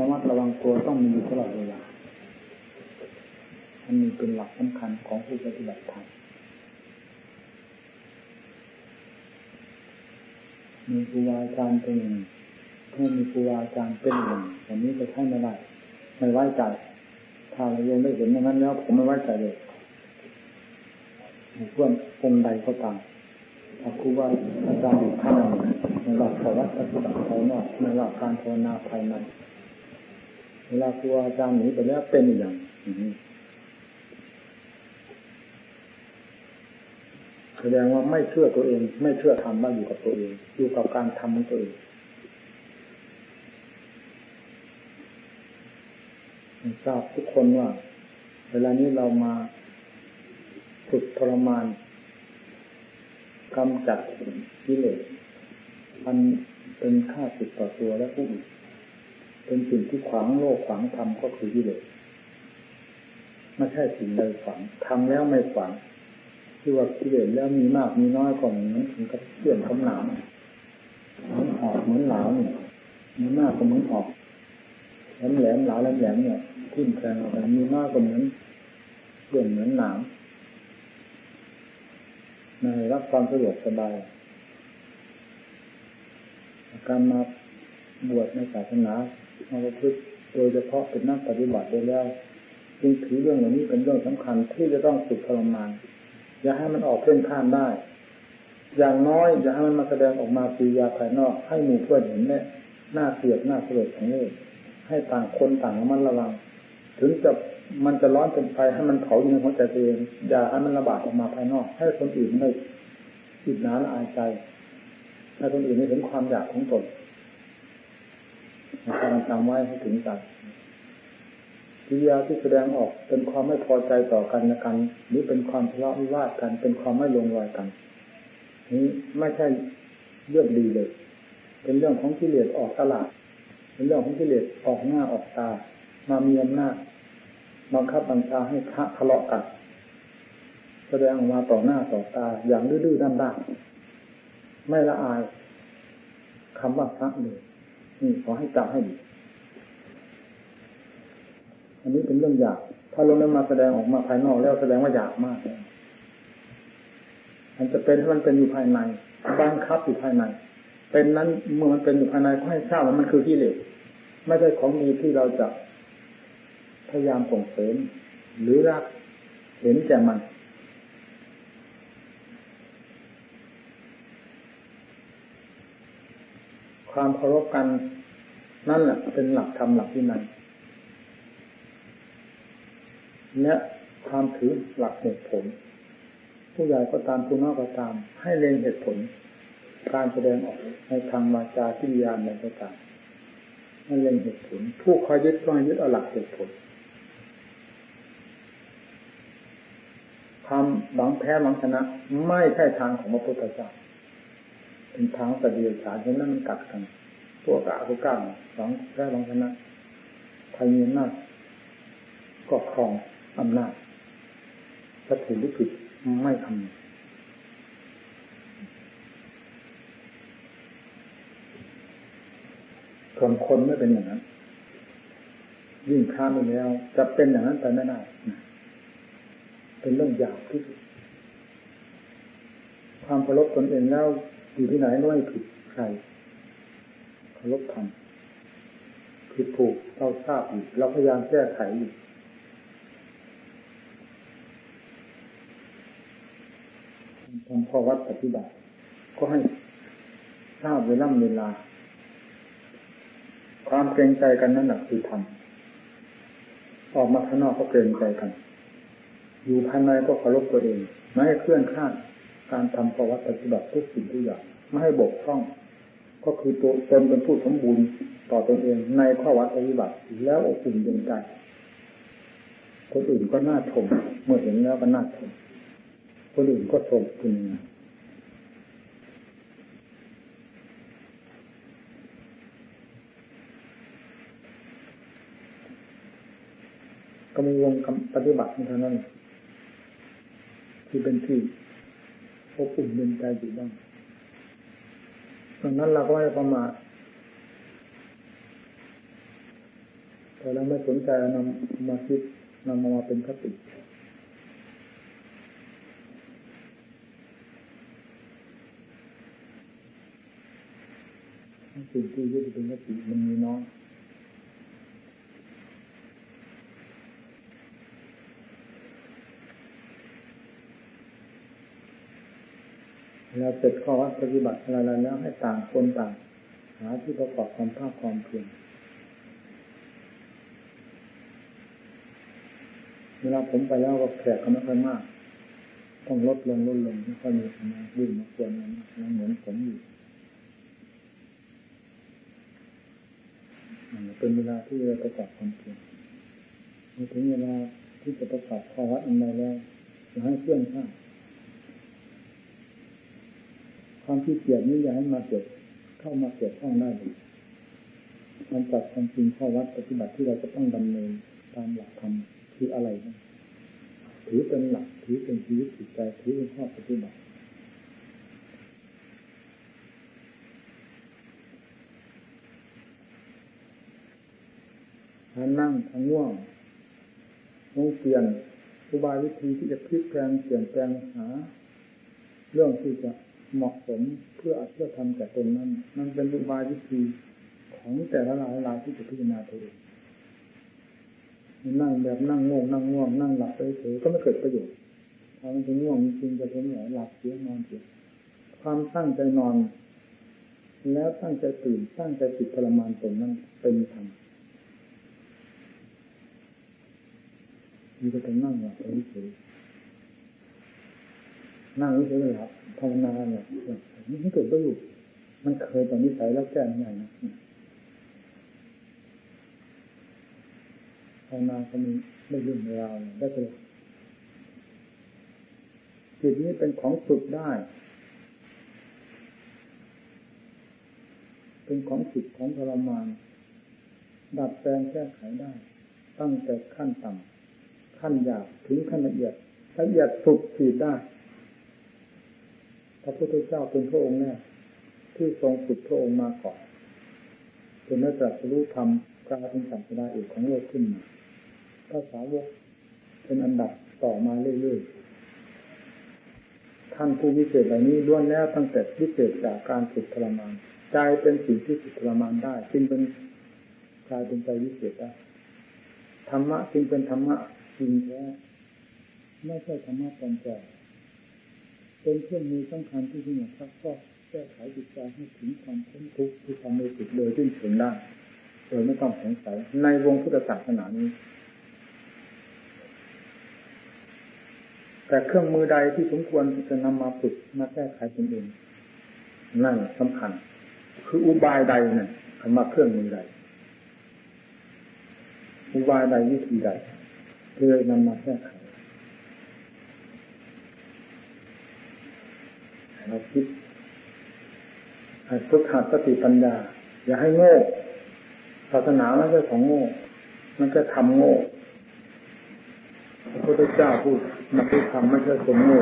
ระมัดระวังตัวต้องมีอยู่ตลอดเวลาอันนี้เป็นหลักสำคัญของผู้ปฏิบัติธรรมมีครูบาอาจารย์เป็นหนึ่งถ้ามีครูบาอาจารย์เป็นหนึ่งวันนี้จะใช่ไม่ได้ไม่ไว้ใจถ้าเราโยมได้เห็นอย่างนั้นแล้วผมไม่ไว้ใจเลยเพื่อนองค์ใดก็ตามถ้าครูบาอาจารย์อยู่ข้างในในหลักสวัสดิ์ปฏิบัติภายนอกในหลักการภาวนาภายใน เวลาครูอาจารย์หนีไปแล้วเป็นอย่างนี้แสดงว่าไม่เชื่อตัวเอง ไม่เชื่อธรรมว่าอยู่กับตัวเอง อยู่กับการทำของตัวเองทราบทุกคนว่า เวลานี้เรามาฝึกทรมานกำจัดกิเลสมันเป็นค่าสิทต่อตัวและผู้อื่น เป็นสิ่งที่ขวางโลกขวางธรรมก็คือกิเลสไม่ใช่สิ่งใดขวางทำแล้วไม่ขวางที่ว่ากิเลสแล้วมีมากมีน้อยก็เหมือนถึงกับเสื่อมคำหนามเหมือนหอกเหมือนหลาวเนี่ยมีมากก็เหมือนหอกแหลมแหลมหลาวแหลมแหลมเนี่ยทิ่มแทงกไปมีมากก็เหมือนเสื่อมเหมือนหนามในรับความสะดวกสบายการมาบวชในศาสนา มาประพฤติโดยเฉพาะเป็นนักปฏิบัติได้แล้วจึงถือเรื่องเหล่านี้เป็นเรื่องสำคัญที่จะต้องฝึกทรมานอย่าให้มันออกเพ่นข้ามได้ อย่างน้อยอย่าให้มันมาแสดงออกมาปียาภายนอก ให้หมู่เพื่อนเห็นแน่หน้าเสียดหน้าสลดของโลกให้ต่างคนต่างมันระวัง ถึงจะมันจะร้อนเป็นไฟให้มันเผาอยู่ในหัวใจตัวเองอย่าให้มันระบาดออกมาภายนอก ให้คนอื่นได้อิจฉาละอายใจให้คนอื่นได้เห็นความอยากของตน การจำไว้ให้ถึงใจกิริยาที่แสดงออกเป็นความไม่พอใจต่อกันและกัน หรือเป็นความทะเลาะวิวาทกัน เป็นความไม่ลงรอยกัน นี้ไม่ใช่เรื่องดีเลย เป็นเรื่องของกิเลสออกตลาด เป็นเรื่องของกิเลสออกหน้าออกตา มามีอำนาจบังคับบัญชาให้ทะทะเลาะกัน แสดงออกมาต่อหน้าต่อตาอย่างดื้อๆด้านๆไม่ละอายคำว่าพระเลย นี่ขอให้จำให้ดี อันนี้เป็นเรื่องอยาก ถ้าลงนั้นมาแสดงออกมาภายนอกแล้วแสดงว่าอยากมาก มันจะเป็นให้มันเป็นอยู่ภายในบังคับอยู่ภายใน เป็นนั้นเมื่อมันเป็นอยู่ภายในก็ให้ทราบว่ามันคือกิเลสไม่ใช่ของมีที่เราจะพยายามส่งเสริมหรือรักเห็นแก่มัน ความเคารพกัน นั่นแหละเป็นหลักธรรมหลักที่นันและความถือหลักเหตุผล ผู้ใหญ่ก็ตามผู้น้อยก็ตาม ให้เล็งเหตุผล การแสดงออกในทางวาจาที่ยานในก็ตามให้เล็งเหตุผล ผู้คอยยึดก็ให้ยึดเอาหลักเหตุผลความหวังแพ้หวังชนะ ไม่ใช่ทางของพระพุทธเจ้า เป็นทางสเดียฉานฉะนั้นมันกัดกัน พวกกะพวกก้าหวังแพ้หวังชนะใครมีอำนาจก็ครองอำนาจถ้าถูกหรือผิดไม่ทำส่วนคนไม่เป็นอย่างนั้น ยิ่งข้ามไปแล้ว จะเป็นอย่างนั้นไปไม่ได้เป็นเรื่องยากที่สุดความเคารพตนเองแล้ว อยู่ที่ไหนไม่ผิดใครเคารพธรรมผิดถูกเราทราบอยู่เราพยายามแก้ไขอยู่ทำข้อวัดปฏิบัติ ก็ให้ทราบเวลาเวลา ความเกรงใจกันนั่นแหละคือธรรมออกมาข้างนอกก็เกรงใจกัน อยู่ภายในก็เคารพตัวเองไม่ให้เคลื่อนข้าม การทำข้อวัดปฏิบัติทุกสิ่งทุกอย่างไม่ให้บกพร่อง ก็คือตัวตนเป็นผู้สมบูรณ์ต่อตนเองในข้อวัดปฏิบัติแล้วอบอุ่นเย็นใจคนอื่นก็น่าชมเมื่อเห็นแล้วก็น่าชมคนอื่นก็ชมคุณก็มีวงปฏิบัติเท่านั้นที่เป็นที่ อบอุ่นเย็นใจอยู่บ้างดังนั้นเราก็ไม่ประมาทแต่เราไม่สนใจนำมาคิดนำมาเป็นคติสิ่งที่ยึดเป็นคติมันมีน้อย เราเสร็จข้อวัดปฏิบัติอะไรแล้วให้ต่างคนต่าง หาที่ประกอบความภาคความเพียรเวลาผมไปแล้วก็แขกก็ไม่ค่อยมาก ต้องลดลงลดลงไม่ค่อยมีคณะยิ่งมาควรนะเหมือนผมอยู่เป็นเวลาที่เราประกอบความเพียรถึงเวลาที่จะประกอบข้อวัดอันใดแล้วจะให้เคลื่อนข้า ความที่เกียดนี้อย่าให้มาเกิดเข้ามาเกี่ยวข้องได้เลยมันจัดความจริงข้อวัดปฏิบัติที่เราจะต้องดำเนินตามหลักธรรมคืออะไรนะถือเป็นหลักถือเป็นชีวิตจิตใจถือเป็นข้อปฏิบัติถ้านั่งทางง่วงต้องเปลี่ยนอุบายวิธีที่จะพลิกแปลงเปลี่ยนแปลงหา เรื่องที่จะ เหมาะสมเพื่อเพื่อทำแก่ตนนั้น มันเป็นอุบายวิธีของแต่ละรายรายที่จะพิจารณาตัวเองนั่งแบบนั่งง่วงนั่งง่วงนั่งหลับไปเฉยก็ไม่เกิดประโยชน์ถ้ามันจะง่วงจริงจะเป็นหหลับเสียนอนเสียความตั้งใจนอน แล้วตั้งใจตื่นตั้งใจจิตทรมานตนนั้นเป็นธรรมมีก็ต้องนั่งหลับไปเฉย นั่งเฉยหลับภาวนาเนี่ยมันเกิดประโยชน์มันเคยตอนนี้ใส่แล้วแก้ไม่ได้นะภาวนาก็มีได้เรื่องราวได้ตลอดจิตนี้เป็นของฝึกได้ เป็นของจิตของทรมาน ดัดแปลงแก้ไขได้ ตั้งแต่ขั้นต่ำขั้นหยาบถึงขั้นละเอียดละเอียดฝึกขีดได้ ระพุทธเจ้าเป็นพระองค์แน่ที่ทรงฝึกพระองค์มาก่อนจนได้ตรัสรู้ธรรมกลายเป็นสัมปดาเอกของโลกขึ้นมาพระสาวกเป็นอันดับต่อมาเรื่อยๆท่านผู้วิเศษเหล่านี้ล้วนแล้วตั้งแต่วิเศษจากการฝึกทรมานใจเป็นสิ่งที่ฝึกทรมานได้จึงเป็นกลายเป็นใจวิเศษได้ธรรมะจึงเป็นธรรมะจริงแท้ไม่ใช่ธรรมะปลอมแปลง เป็นเครื่องมือสำคัญที่ที่หนึ่งครับก็แก้ไขจิตใจให้ถึงความพ้นทุกข์ที่ทำให้จิตโดยที่ถึงได้โดยไม่ต้องสงสัยในวงพุทธศาสนานี้ แต่เครื่องมือใดที่สมควรจะนำมาฝึกมาแก้ไขตนเองนั่นสำคัญ คืออุบายใดนั่นคำว่าเครื่องมือใดอุบายใดวิธีใดเพื่อนำมาแก้ไข เราคิดฝึกหัดสติปัญญา อย่าให้โง่ศาสนาไม่ใช่ของโง่ มันจะทำโง่พระพุทธเจ้าพูดมันคือธรรมไม่ใช่คนโง่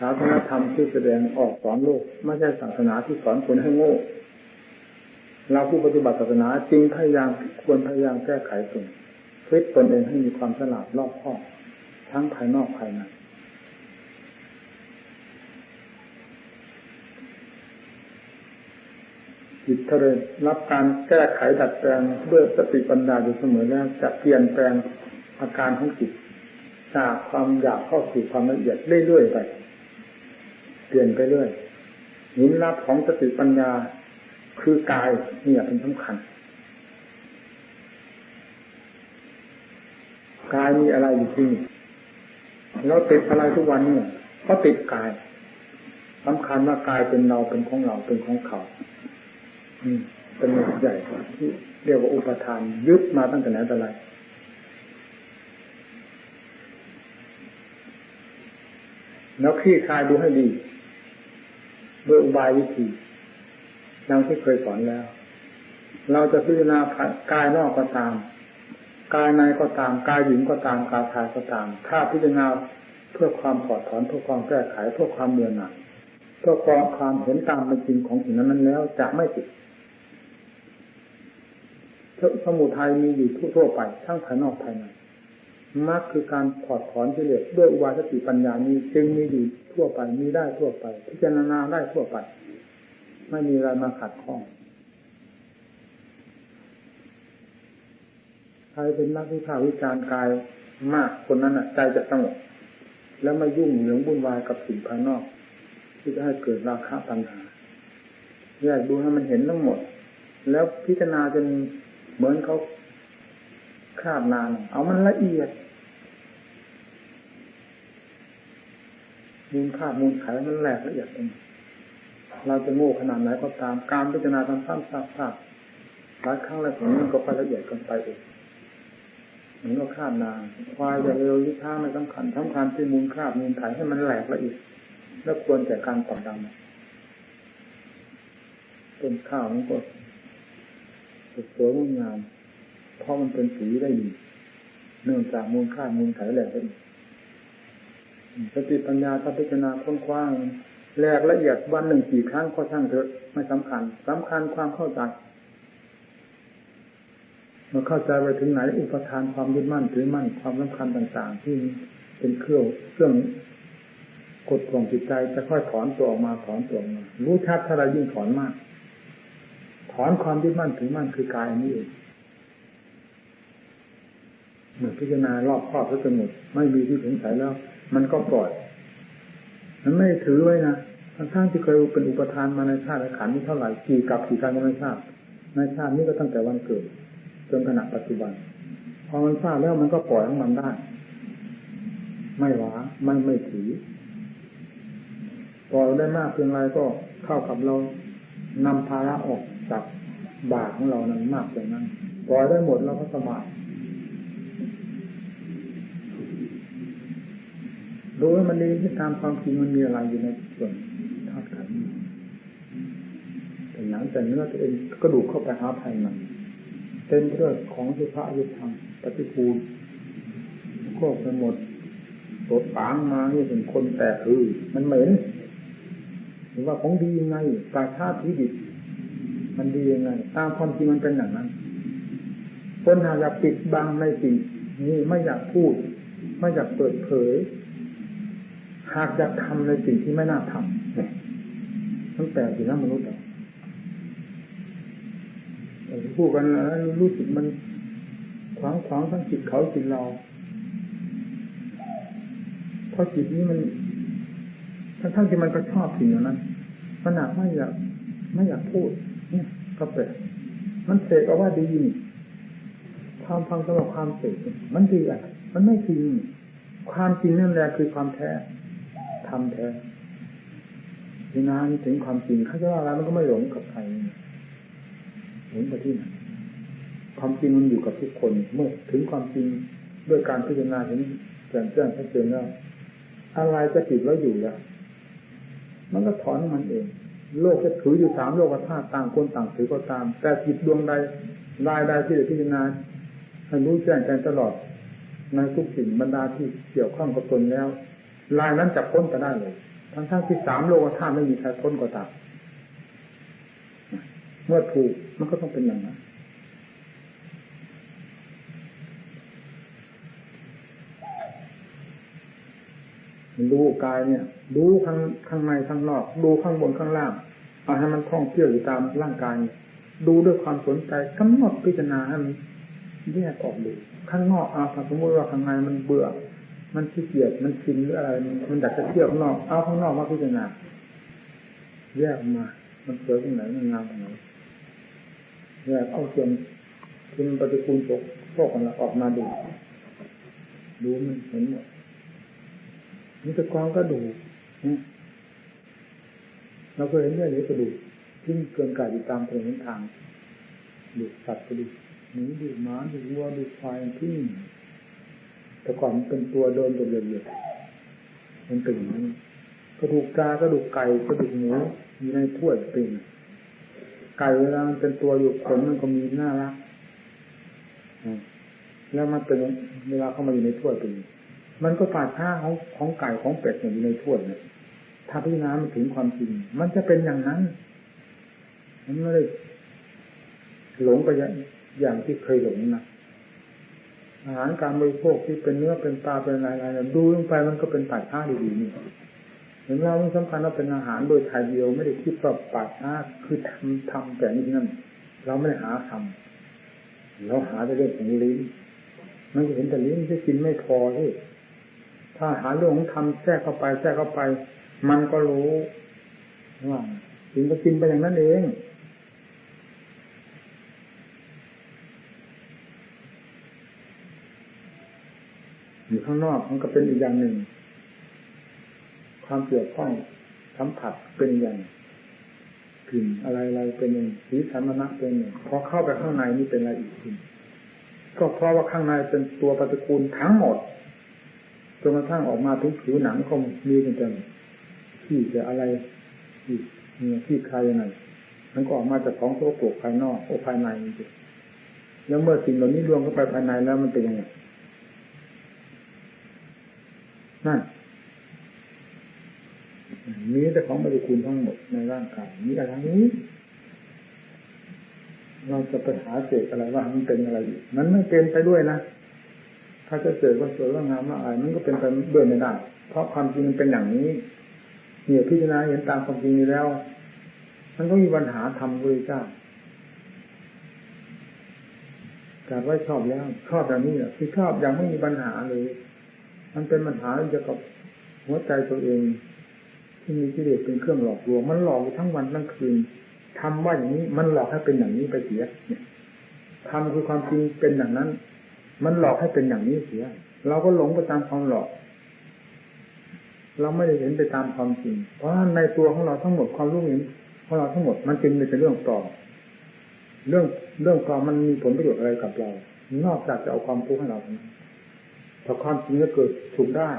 ศาสนาธรรมที่แสดงออกสอนโลกไม่ใช่ศาสนาที่สอนคนให้โง่ เราผู้ปฏิบัติศาสนาจริงพยายามควรพยายามแก้ไขตนพิจตนเองให้มีความฉลาดรอบคอบทั้งภายนอกภายใน จิตถ้าได้รับการแก้ไขดัดแปลงด้วยสติปัญญาอยู่เสมอแล้วจะเปลี่ยนแปลงอาการของจิตจากความอยากเข้าสู่ความละเอียดเรื่อยๆไป เปลี่ยนไปเรื่อยหินรับของสติปัญญาคือกายเนี่ยเป็นสำคัญกายมีอะไรอยู่ที่นี่เราติดอะไรทุกวันเนี่ยก็ติดกายสำคัญว่ากายเป็นเราเป็นของเราเป็นของเขา เป็นหลักใหญ่ที่เรียกว่าอุปทานยึดมาตั้งแต่ไหนแต่ไรแล้วคลี่คลายดูให้ดีด้วยอุบายวิธีดังที่เคยสอนแล้ว เราจะพิจารณากายนอกก็ตาม กายในก็ตาม กายหญิงก็ตาม กายชายก็ตาม ถ้าพิจารณาเพื่อความปลอดถอนเพื่อความแก้ไขเพื่อความเมื่อหน่ายเพื่อความความเห็นตามเป็นจริงของสิ่งนั้นแล้วจะไม่ติด สมุทัยมีอยู่ทั่วไปทั้งภายนอกภายในมรรคคือการถอดถอนกิเลสด้วยอุบาสติปัญญานี้จึงมีอยู่ทั่วไปมีได้ทั่วไป พิจารณาได้ทั่วไป ไม่มีอะไรมาขัดข้องใครเป็นนักวิชาวิจารณ์กายมากคนนั้นใจจะสงบแล้วไม่ยุ่งเหยิงวุ่นวายกับสิ่งภายนอก ที่จะให้เกิดราคะปัญหาแยกดูให้มันเห็นทั้งหมด แล้วพิจารณาจน เหมือนเขาคาดนาน เอามันละเอียดมูลค่ามูลไขมันแหลกละเอียดเองเราจะโง่ขนาดไหนก็ตามการพิจารณาทำซ้ำซากๆหลายครั้งหลายครั้งมันก็ไปละเอียดกันไปเองมันก็คาดนานควายจะเร็วหรือช้าไม่สำคัญสำคัญที่มูลค่ามูลไขให้มันแหลกละเอียดแล้วควรแก่การต่อดำต้นข้าวมันก็ สวยงงามเพราะมันเป็นสีได้ดีเนื่องจากมูลค่ามูลไขแหลกละเอียสติปัญญาถ้าพิจารณาค้นคว้างแหลกละเอียดวันหนึ่งกี่ครั้งก็ช่างเถอะไม่สำคัญสำคัญความเข้าใจเมื่อเข้าใจไปถึงไหนอุปทานความยึดมั่นถือมั่นความสำคัญต่างๆ ที่เป็นเครื่องเครื่องกดข่วงจิตใจจะค่อยถอนตัวออกมาถอนตัวออกมา รู้ชัดถ้าเรายิ่งถอนมาก อนความยึดมั่นถือมั่นคือกายนี้เองเมื่อพิจารณารอบครอบแล้วสงบไม่มีที่สงสัยแล้ว มันก็ปล่อยมันไม่ถือไว้นะทั้งที่เคยเป็นอุปทานมาในชาติขันนี้เท่าไหร่กี่กับกี่การก็ไม่ทราบในชาตินี้ก็ตั้งแต่วันเกิดจนขณะปัจจุบัน พอมันทราบแล้วมันก็ปล่อยของมันได้ ไม่หวาไม่ไม่ถือปล่อยได้มากเพียงไรก็เข้ากับเรานำภาระออก บาทของเรานั้นมากอย่างนั้นปล่อยได้หมดเราก็สบายดูว่ามันดีที่ตามความจริงมันมีอะไรอยู่ในส่วนธาตุขันธ์แต่หนังแต่เนื้อตัวเองก็ดูเข้าไปหาภายในเต็มเรื่องของสุภาพยุทธรรมปฏิปูลก็ไปหมดรถปางมาเนี่ยเป็นคนแต่คือมันเหม็นหรือว่าของดียังไงปราชาติดิบ มันดียังไงตามความจริงมันเป็นอย่างนั้นคนหาอยากปิดบังในสิ่งนี้ไม่อยากพูด ไม่อยากเปิดเผย หากอยากทำในสิ่งที่ไม่น่าทำเนี่ยมันแปลกอยู่นมนุษย์พูดกันแล้วรู้สึกมันขวางขวางทั้งจิตเขาจิตเราเพราะจิตนี้มันทั้งทั้งที่มันก็ชอบสิ่งอย่างนั้นขนาดไม่อยากไม่อยากพูด เนี่ยก็แปลกมันเสกเอาว่าดีนี่ความฟังสำหรับความเสกมันดีอะมันไม่จริงความจริงนั่นแหละคือความแท้ทำแท้ทีนานถึงความจริงเขาจะว่าอะไรมันก็ไม่หลงกับใครหมุนไปที่ไหนความจริงมันอยู่กับทุกคน เมื่อถึงความจริงด้วยการพิจารณาถึงแจ่มแจ้งชัดเจนแล้วอะไรจะติดแล้วอยู่แล้วมันก็ถอนมันเอง โลกจะถืออยู่สามโลกธาตุต่างคนต่างถือก็ตาม แต่จิตดวงใดรายใดที่จะพิจารณาให้รู้แจ้งแทงตลอดในทุกสิ่งบรรดาที่เกี่ยวข้องกับตนแล้วลายนั้นจะพ้นไปได้เลย ทั้งทั้งที่สามโลกธาตุไม่มีใครพ้นก็ตามเมื่อถูกมันก็ต้องเป็นอย่างนั้น ดูกายเนี่ย ดูข้างข้างในข้างนอก ดูข้างบนข้างล่างเอาให้มันท่องเที่ยวอยู่ตามร่างกาย ดูด้วยความสนใจกำหนดพิจารณาให้มันแยกออกดูข้างนอกเอาสมมติว่าข้างในมันเบื่อ มันขี้เกียจมันชินหรืออะไร มันอยากจะเที่ยวข้างนอกเอาข้างนอกมาพิจารณาแยกมา มันสวยตรงไหนมันงามตรงไหนแยกเอาส่วนคุณปฏิกูลตกพวกของเราออกมาดู ดูมันเห็นหมด นี่ตะกองก็ดูเราเคยเห็นเรื่องนี้ก็ดูทิ้งเกินกายอยู่ตามถนนทางดูสัตว์ก็ดูหนูดูหมาดูวัวดูควายทิ้งแต่ก่อนมันเป็นตัวเดินตัวเรียบๆมันเป็นอย่างนี้กระดูกกากระดูกไก่กระดูกหมูอยู่ในถ้วยเป็นไก่เวลามันเป็นตัวอยู่ขนมันก็มีน่ารักแล้วมันเป็นเวลาเข้ามาอยู่ในถ้วยเป็น มันก็ป่าช้าของของไก่ของเป็ดอยู่ในถ้วยเนี่ยถ้าพิจารณามันถึงความจริง มันจะเป็นอย่างนั้น มันไม่ได้หลงไปอย่างที่เคยหลงนะอาหารการบริโภคที่เป็นเนื้อเป็นปลาเป็นอะไรอะไรดูลงไปมันก็เป็นป่าช้าดีๆนี่เห็นเราสำคัญว่าเป็นอาหารโดยไทยเดียวไม่ได้คิดว่าป่าช้าคือทำทำแต่นี่นั่นเราไม่ได้หาทำเราหาแต่เรื่องของลิ้นมันจะเห็นแต่ลิ้นที่กินไม่พอที่ ถ้าหาเรื่องของทำแทรกเข้าไปแทรกเข้าไป มันก็รู้ว่ากินก็กินไปอย่างนั้นเองอยู่ข้างนอกมันก็เป็นอีกอย่างหนึ่ง ความเกี่ยวข้องสัมผัสเป็นอย่างกลิ่นอะไรอะไรเป็นอย่างสีสันมณะเป็นอย่างพอเข้าไปข้างในนี่เป็นอะไรอีกทีก็เพราะว่าข้างในเป็นตัวปฏิกูลทั้งหมด จนกระทั่งออกมาถึงผิวหนังก็มีเป็นแต่ที่จะอะไรที่เนี่ยที่ใครยังไงมันก็ออกมาจากของตัวปลกภายนอกโอภายในจริงแล้วเมื่อสิ่งเหล่านี้รวมเข้าไปภายในแล้วมันเป็นยังไงนั่นมีแต่ของปฏิกูลทั้งหมดในร่างกายมีอะไรนี้ เราจะไปหาเศษอะไรว่ามันเป็นอะไรอีกมันไม่เป็นไปด้วยนะ ถ้าจะเสกว่าสวยว่างามว่าอะไรมันก็เป็นไปด้วยไม่ได้เพราะความจริงมันเป็นอย่างนี้เนี่ยพิจารณาเห็นตามความจริงนี้แล้ว มันก็มีปัญหาทำด้วยเจ้าการไว้ชอบแล้วชอบแบบนี้อะที่ชอบอย่างไม่มีปัญหาเลย มันเป็นปัญหาเกี่ยวกับหัวใจตัวเอง ที่มีกิเลสเป็นเครื่องหลอกลวง มันหลอกทั้งวันทั้งคืนทำว่าอย่างนี้มันหลอกให้เป็นอย่างนี้ไปเสียเนี่ยทำคือความจริงเป็นอย่างนั้น มันหลอกให้เป็นอย่างนี้เสีย เราก็หลงไปตามความหลอก เราไม่ได้เห็นไปตามความจริง เพราะในตัวของเราทั้งหมดความรู้เห็นของเราทั้งหมดมันจึงเป็นเรื่องปลอมเรื่องเรื่องปลอมมันมีผลประโยชน์อะไรกับเรา นอกจากจะเอาความทุกข์ให้เราถ้าความจริงก็เกิดถูกได้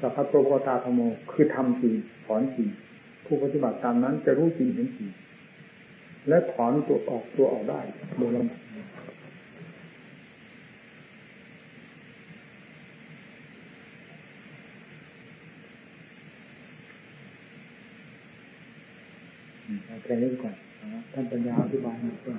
สัพพะโตโกตาธโมคือทำจริงถอนจริงผู้ปฏิบัติตามนั้นจะรู้จริงเห็นจริงและถอนตัวออกตัวออกได้โดยลำดับ แค่นี้ก่อนท่านปัญญาอธิบายมาเพื่อ